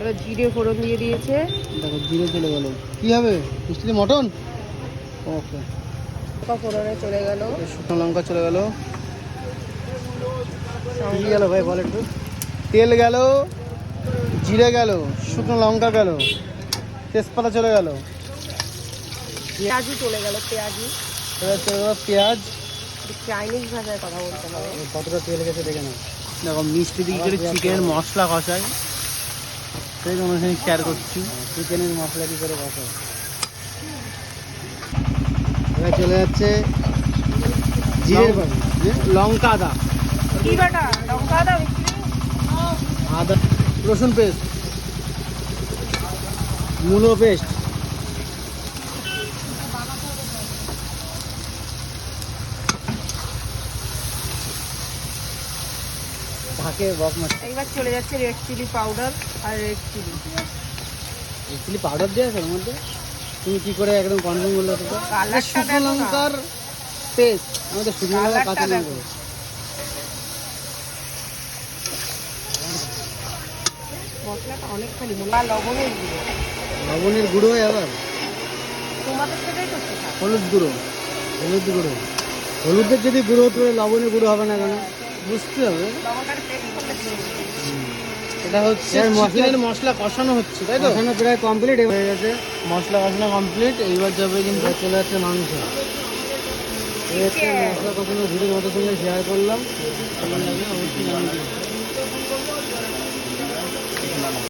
এবার জিরে ফোড়ন দিয়ে দিয়েছে। দেখো জিরে চলে গেল। কি হবে? মিষ্টি মটন? ওকে। লঙ্কা ফোড়নে চলে গেল। শুকনো লঙ্কা চলে গেল। গেল ভাই বল একটু? তেল গেল জিরে গেল শুকনো লঙ্কা গেল তেজপাতা চলে গেল। পেঁয়াজু চলে গেল পেঁয়াজু এবার চলে গেল পেঁয়াজ। চাইনিজ ভাষায় কথা বলতে হবে। কতটা তেল গেছে দেখে নাও। দেখো মিষ্টি দিক করে চিকেনের মশলা কষাই সেই সঙ্গে শেয়ার করছি। চিকেনের মশলা কি করে বসা এবার চলে যাচ্ছে জিরের লঙ্কা আদা বাটা? লঙ্কা আদা আদা রসুন পেস্ট মুলো পেস্ট ঢাকে বক এইবার চলে যাচ্ছে রেড চিলি পাউডার আর red chilli. Red chilli powder দেওয়া আছে ওর মধ্যে? তুমি কি করে একদম কনফার্ম তো কালারটা শুকনো লঙ্কার পেস্ট আমাদের শুকনো লঙ্কা কাঁচা লঙ্কা মশলাটা অনেকখানি মোলা লবণের গুঁড়ো। লবণের গুঁড়ো হয় আবার? তোমাদের সেটাই করতে হলুদ গুঁড়ো। হলুদ গুঁড়ো। হলুদের যদি গুঁড়ো হতো লবণের গুঁড়ো হবে না কেন? বুঝতে হবে। এটা হচ্ছে চিকেনের মশলা কষানো হচ্ছে তাই তো কষানো প্রায় কমপ্লিট হয়ে গেছে মশলা কষানো কমপ্লিট এইবার যাবে কিন্তু চলে যাচ্ছে মাংস মশলা কষানো ভিডিওর মতো সঙ্গে শেয়ার করলাম অবশ্যই।